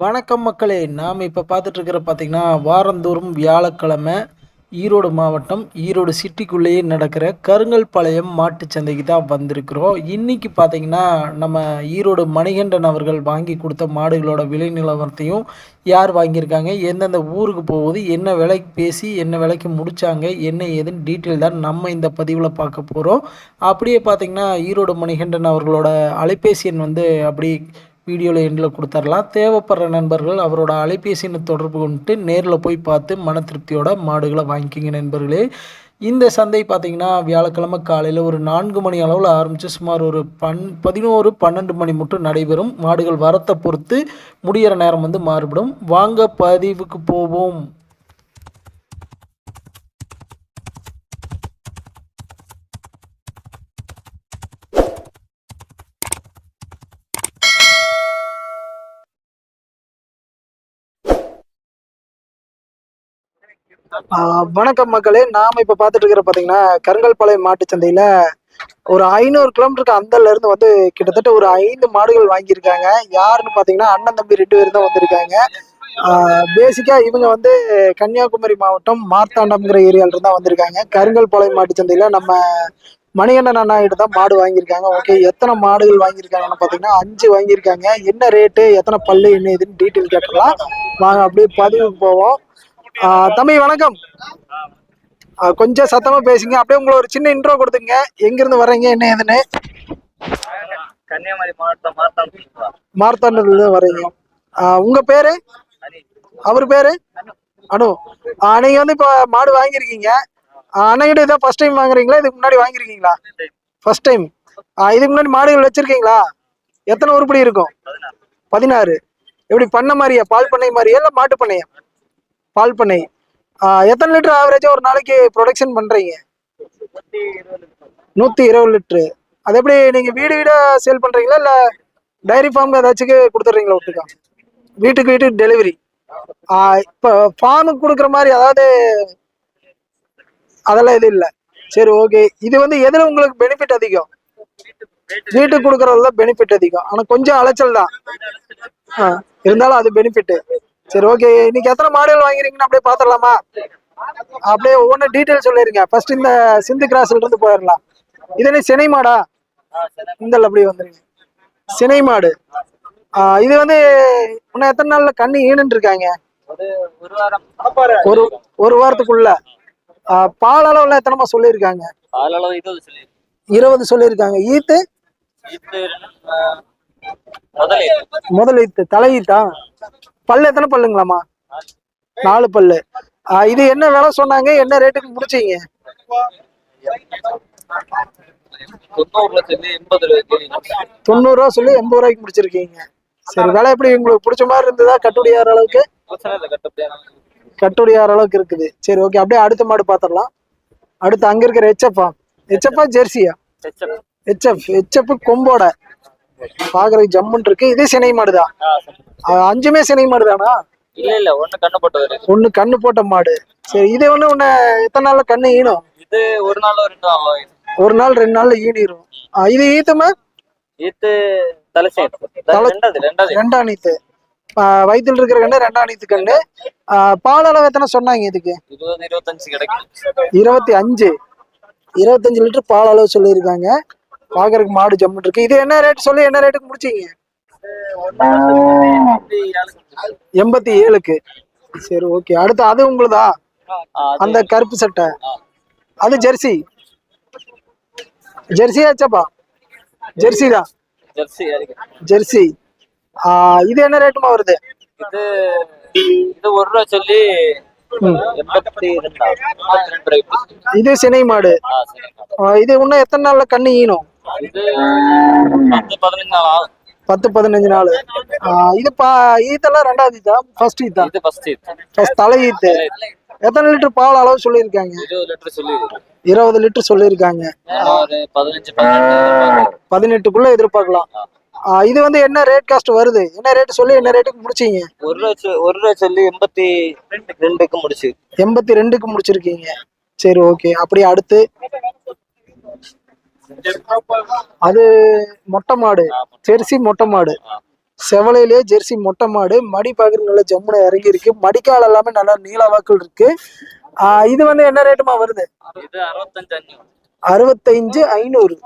வணக்கம் மக்களே நாம் இப்போ பார்த்துட்ருக்கிற பார்த்திங்கன்னா வாரந்தோறும் வியாழக்கிழமை ஈரோடு மாவட்டம் ஈரோடு சிட்டிக்குள்ளேயே நடக்கிற கருங்கல்பாளையம் மாட்டு சந்தைக்கு தான் வந்திருக்கிறோம். இன்றைக்கி பார்த்தீங்கன்னா நம்ம ஈரோடு மணிகண்டன் அவர்கள் வாங்கி கொடுத்த மாடுகளோட விலை நிலவரத்தையும் யார் வாங்கியிருக்காங்க எந்தெந்த ஊருக்கு போகுது என்ன விலைக்கு பேசி என்ன விலைக்கு முடித்தாங்க என்ன ஏதுன்னு டீட்டெயில் தான் நம்ம இந்த பதிவில் பார்க்க போகிறோம் அப்படியே பார்த்தீங்கன்னா ஈரோடு மணிகண்டன் அவர்களோட அலைபேசி எண் வந்து அப்படி வீடியோவில் எண்டில் கொடுத்துர்லாம். தேவைப்படுற நண்பர்கள் அவரோட அலைபேசி தொடர்பு கொண்டு நேரில் போய் பார்த்து மன திருப்தியோட மாடுகளை வாங்கிக்கிங்க நண்பர்களே. இந்த சந்தை பார்த்திங்கன்னா வியாழக்கிழமை காலையில் ஒரு நான்கு மணி அளவில் ஆரம்பித்து சுமார் ஒரு பன் பதினோரு பன்னெண்டு மணி மட்டும் நடைபெறும். மாடுகள் வரத்தை பொறுத்து முடிகிற நேரம் வந்து மாறுபடும். வாங்க பதிவுக்கு போவோம். வணக்கம் மக்களே. நாம இப்ப பாத்துட்டு இருக்கிற பாத்தீங்கன்னா கருங்கல்பாளையம் மாட்டு சந்தையில ஒரு ஐநூறு கிலோமீட்டருக்கு அந்தல இருந்து வந்து கிட்டத்தட்ட ஒரு ஐந்து மாடுகள் வாங்கியிருக்காங்க. யாருன்னு பாத்தீங்கன்னா அண்ணன் தம்பி ரெண்டு பேரும் தான் வந்திருக்காங்க. பேசிக்கா இவங்க வந்து கன்னியாகுமரி மாவட்டம் மார்த்தாண்டம்ங்கிற ஏரியால தான் வந்திருக்காங்க. கருங்கல்பாளையம் மாட்டு சந்தையில நம்ம மணிகண்டன் அண்ணா கிட்ட தான் மாடு வாங்கியிருக்காங்க. ஓகே எத்தனை மாடுகள் வாங்கியிருக்காங்கன்னு பாத்தீங்கன்னா அஞ்சு வாங்கியிருக்காங்க. என்ன ரேட்டு எத்தனை பல்லு என்ன இதுன்னு டீட்டெயில் கேட்டலாம் வாங்க அப்படியே பதிவு போவோம். தம்பி வணக்கம். கொஞ்சம் சத்தமா பேசுங்க. அப்படியே உங்களை ஒரு சின்ன இன்ட்ரோ கொடுத்துங்க எங்க இருந்து வர்றீங்க என்ன ஏதுன்னு? கன்னியாகுமரி மாவட்டம் மார்த்தாண்டம் மார்த்தாண்டத்துல இருந்து வர்றீங்க. உங்க பேரு? அவர் பேரு? அனு. நீங்க வந்து இப்ப மாடு வாங்கியிருக்கீங்க. அண்ணகிட்ட இதான் ஃபர்ஸ்ட் டைம் வாங்குறீங்களா? இதுக்கு முன்னாடி வாங்கியிருக்கீங்களா? ஃபர்ஸ்ட் டைம் இதுக்கு முன்னாடி மாடுகள் வச்சிருக்கீங்களா? எத்தனை உருப்படி இருக்கும்? பதினாறு. எப்படி பண்ண மாதிரியா? பால் பண்ணை மாதிரியா? இல்ல மாட்டு பண்ணையா? பால் பண்ணை. எத்தனை லிட்டர் ஆவரேஜா ஒரு நாளைக்கு ப்ரொடக்ஷன் பண்றீங்க? நூத்தி இருபது லிட்டரு. அது எப்படி நீங்க வீடு வீடா சேல் பண்றீங்களா இல்ல டைரி ஃபார்ம்க்கு ஏதாச்சும் கொடுத்துட்றீங்களா ஒட்டுக்கா? வீட்டுக்கு வீட்டுக்கு டெலிவரி இப்போ ஃபார்முக்கு கொடுக்குற மாதிரி அதாவது அதெல்லாம் எதுவும் இல்லை. சரி ஓகே இது வந்து எதுல உங்களுக்கு பெனிஃபிட் அதிகம்? வீட்டுக்கு கொடுக்குறதுல பெனிஃபிட் அதிகம். ஆனால் கொஞ்சம் அலைச்சல் தான். ஆ, இருந்தாலும் அது பெனிஃபிட் சரி ஓகே இன்னைக்கு எத்தனை மாடுகள் வாங்குறீங்கன்னு அப்படியே பாத்திரலாமா அப்படியே ஒவ்வொன்றும் டீட்டெயில் சொல்லிருங்க. ஃபர்ஸ்ட் இந்த சிந்து கிராஸ்ல இருந்து போயிடலாம். இது என்ன சினை மாடா? இந்த அப்படியே வந்துருங்க. சினை மாடு. இது வந்து இன்னும் எத்தனை நாள்ல கண்ணு ஈனுன்னு இருக்காங்க? ஒரு ஒரு வாரத்துக்குள்ள. பால் அளவுல எத்தனைமா சொல்லியிருக்காங்க? இருபது சொல்லி இருபது சொல்லியிருக்காங்க. ஈத்து? முதல் ஈத்து. தலை ஈத்தா. பல்லு எத்தனை பல்லுங்களாமா நாலு பல்லு. இது என்ன விலை சொன்னாங்க? என்ன ரேட்டுக்கு முடிச்சீங்க? தொண்ணூறு ரூபா சொல்லி எண்பது ரூபாய்க்கு முடிச்சிருக்கீங்க. சரி விலை எப்படி உங்களுக்கு பிடிச்ச மாதிரி இருந்ததா? கட்டுப்படி ஆகிற அளவுக்கு கட்டுப்படி ஆகிற அளவுக்கு இருக்குது. சரி ஓகே அப்படியே அடுத்த மாடு பார்த்துடலாம். அடுத்து அங்க இருக்கிற ஹெச்எஃப்பா ஹெச்எஃப்பா ஜெர்சியா. HF HF கொம்போட. பாக்குறதுக்கு ஜம்முன் இருக்கு. இதே சினை மாடுதான் அஞ்சுமே சினை மாடு. தானா இல்ல இல்ல ஒண்ணு கண்ணு போட்டது ஒண்ணு கண்ணு போட்ட மாடு. சரி இது ஒண்ணு உன்ன எத்தனை நாள்ல கண்ணு ஈனும்? இது ஒரு நாள் ரெண்டு நாள் ஒரு நாள் ரெண்டு நாள்ல ஈனிரும். இது ஈத்துமா? இது தலைசை ரெண்டாம் நீத்து. ஆ, வயித்துல இருக்கிற கண்ணு ரெண்டாம் நீத்து கண்ணு. பால் அளவு எத்தனை சொன்னாங்க இதுக்கு? இருபது இருபத்தஞ்சு கிடைக்கும். இருபத்தி அஞ்சு. இருபத்தஞ்சு லிட்டர் பால் அளவு சொல்லியிருக்காங்க. பாக்குறதுக்கு மாடு ஜம்முன் இருக்கு. இது என்ன ரேட் சொல்லி என்ன ரேட்டுக்கு முடிச்சீங்க? எண்பத்தி ஏழுக்கு. சரி ஓகே அடுத்து அது உங்களுதா? அந்த கருப்பு சட்டை. அது ஜெர்சி. ஜெர்சி ஆச்சாப்பா? ஜெர்சி தான். ஜெர்சி இது என்ன ரேட்டுமா வருது? இது இது ஒரு ரூபா சொல்லி இது சினை மாடு. இது இன்னும் எத்தனை நாள்ல கண்ணு ஈனும்? பத்து பதினஞ்சு நாள்? இது பா ஈத்தெல்லாம் ரெண்டாவது ஈத்தா? ஃபர்ஸ்ட் ஈத்தா? இது ஃபர்ஸ்ட் தலை ஈத்து. எத்தனை லிட்டர் பால் அளவு சொல்லியிருக்காங்க? இருபது லிட்டர் சொல்லி இருபது லிட்டர் சொல்லியிருக்காங்க. பதினெட்டுக்குள்ள எதிர்பார்க்கலாம். இது வந்து என்ன ரேட் காஸ்ட் வருது? என்ன ரேட் சொல்லி என்ன ரேட்டுக்கு முடிச்சீங்க? ஒரு ரூபா சொ- ஒரு ரூபா சொல்லி எண்பத்தி ரெண்டுக்கு முடிச்சு. எண்பத்தி ரெண்டுக்கு முடிச்சிருக்கீங்க. சரி ஓகே அப்படியே அடுத்து. அது மொட்டை மாடு ஜெர்சி மொட்டை மாடு. செவலையிலே ஜெர்சி மொட்டை மாடு. மடி பார்க்குறது நல்ல ஜம்முன இறங்கி இருக்கு மடிக்கால் எல்லாமே நல்லா நீள வாக்கள் இருக்கு இது வந்து என்ன ரேட்டுமா வருது? அறுபத்தஞ்சு ஐநூறு.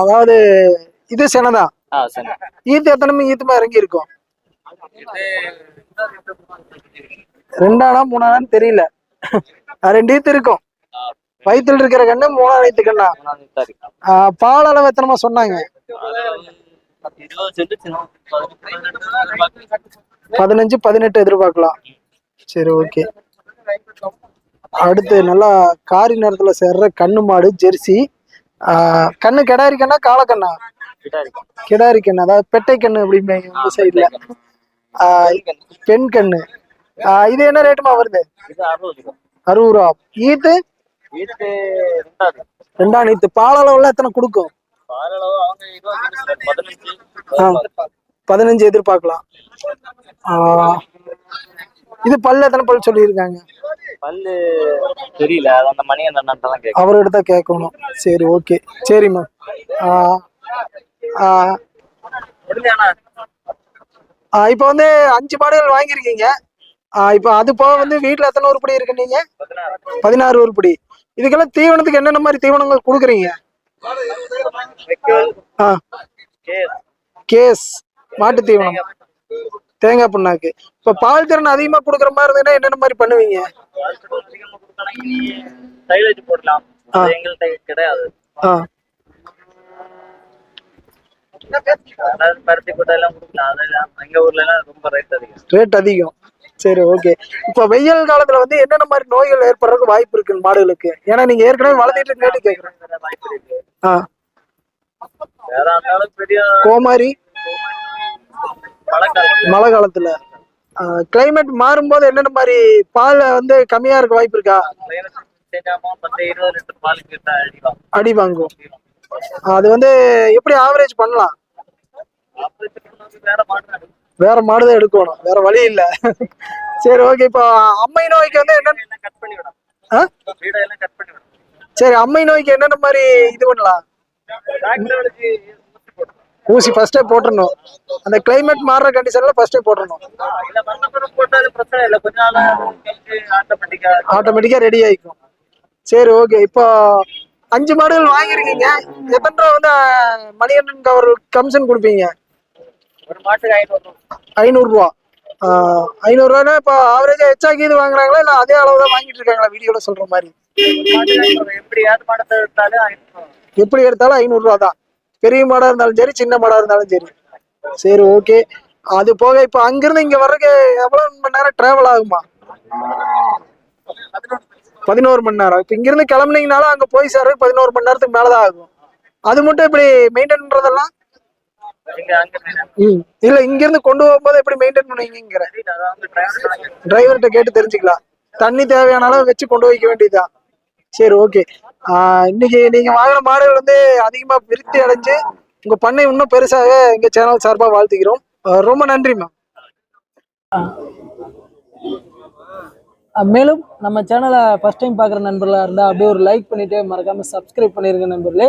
அதாவது இது செனதான் ஈத்து எத்தனை ஈத்துமா இறங்கி இருக்கும் ரெண்டானா மூணானான்னு தெரியல. ரெண்டு ஈத்து இருக்கும். வயித்துல இருக்கிற கண்ணு கண்ணா? மூணாம் தாரி ஆஹ் பால் அளவு எத்தனமா சொன்னாங்க. பதினஞ்சு பதினெட்டு எதிர்பார்க்கலாம். சரி ஓகே. அடுத்து நல்லா காரி நேரத்துல சேர்ற கண்ணு மாடு ஜெர்சி. கண்ணு கிடாரி கண்ணா காளக்கண்ணா கிடாரி கண்ணு. அதாவது பெட்டை கண்ணு அப்படிம்பாங்க உங்க சைட்ல பெண் கண்ணு. இது என்ன ரேட்டுமா வருது? அறுபது ரூபா. ஈத்து? ரெண்டாம் ஈத்து பால் அளவுல எத்தனை கொடுக்கும்? பதினஞ்சு. எதிர்பார்க்கலாம். இது பல்லு எத்தனை பல் சொல்லியிருக்காங்க? பல்லு தெரியல அந்த மணி அந்த அவர்கிட்ட தான் கேட்கணும். சரி ஓகே. சரிம்மா இப்போ வந்து அஞ்சு மாடுகள் வாங்கியிருக்கீங்க. இப்போ அது போக வந்து வீட்டில் எத்தனை உருப்படி இருக்கு நீங்க? பதினாறு உருப்படி. இதுக்கெல்லாம் தீவனத்துக்கு என்னென்ன மாதிரி தீவனங்கள் கொடுக்குறீங்க? ஆ. கேஸ் மாட்டு தீவனம் தேங்காய் புண்ணாக்கு. இப்போ பால் திறன் அதிகமாக கொடுக்குற மாதிரி இருந்ததுன்னா என்னென்ன மாதிரி பண்ணுவீங்க? கிடையாது. அதிகம். ரேட் அதிகம். சரி ஓகே இப்போ வெயில் காலத்துல வந்து என்னென்ன மாதிரி நோய்கள் ஏற்படுறதுக்கு வாய்ப்பு இருக்கு மாடுகளுக்கு? ஏன்னா நீங்க ஏற்கனவே வளர்த்திட்டு கேட்டு கேட்குறேன் ஆ. கோமாரி. மழை காலத்துல. கிளைமேட் மாறும்போது என்னென்ன மாதிரி பால் வந்து கம்மியா இருக்க வாய்ப்பு இருக்கா? அடி வாங்கும். அது வந்து எப்படி ஆவரேஜ் பண்ணலாம்? வேற மாடு தான் எடுக்கணும். வேற வழி இல்ல. சரி ஓகே இப்போ அம்மை நோய்க்கு வந்து என்ன எல்லாம் கட் பண்ணி விடும் ஆ? வீடெல்லாம் கட் பண்ணி விடும் சரி அம்மை நோய்க்கு என்னென்ன மாதிரி இது பண்ணலாம்? ஊசி ஃபர்ஸ்டே போட்டுறணும். அந்த கிளைமேட் மாறுற கண்டிஷன்ல ஃபர்ஸ்டே நாள் ஆட்டோமேட்டிக்கா ஆட்டோமேட்டிக்கா ரெடி ஆயிக்கும். சரி ஓகே இப்போ அஞ்சு மாடுகள் வாங்கியிருக்கீங்க. எத்தனை ரூபா வந்து மணிகண்டன் அவர் கமிஷன் கொடுப்பீங்க? ஐநூறுரூவா ஐநூறுரூவானா இப்போ ஆவரேஜா எச்சாக்கி இது வாங்குறாங்களா? இல்லை அதே அளவு தான் வாங்கிட்டு இருக்காங்களா? வீடியோல சொல்ற மாதிரி. எப்படி எடுத்தாலும் ஐநூறுரூவா தான். பெரிய மாடா இருந்தாலும் சரி சின்ன மாடா இருந்தாலும் சரி. சரி ஓகே அது போக இப்போ அங்கிருந்து இங்க வர்றதுக்கு எவ்வளவு மணி நேரம் டிராவல் ஆகுமா? பதினோரு மணி நேரம். இப்போ இங்கிருந்து கிளம்புனீங்கனாலும் அங்க போய் சேர்றதுக்கு பதினோரு மணி நேரத்துக்கு மேலதான் ஆகும். அது மட்டும் இப்படி மெயின்டைன் பண்றதெல்லாம் இங்க அங்க ம் இல்ல இங்க இருந்து கொண்டு போகும்போது எப்படி மெயின்டைன் பண்ணுவீங்கிற டிரைவர்கிட்ட கேட்டு தெரிஞ்சுக்கலாம். தண்ணி தேவையான அளவு வச்சு கொண்டு வைக்க வேண்டியதுதான். சரி ஓகே இன்னைக்கு நீங்க வாங்கின மாடுகள் வந்து அதிகமா விருத்தி அடைஞ்சு உங்க பண்ணை இன்னும் பெருசாக எங்க சேனல் சார்பா வாழ்த்துக்கிறோம் ரொம்ப நன்றி மேம் மேலும் நம்ம சேனலை ஃபஸ்ட் டைம் பார்க்குற நண்பர்களாக இருந்தால் அப்படியே ஒரு லைக் பண்ணிவிட்டு மறக்காமல் சப்ஸ்கிரைப் பண்ணிருங்க நண்பர்களே.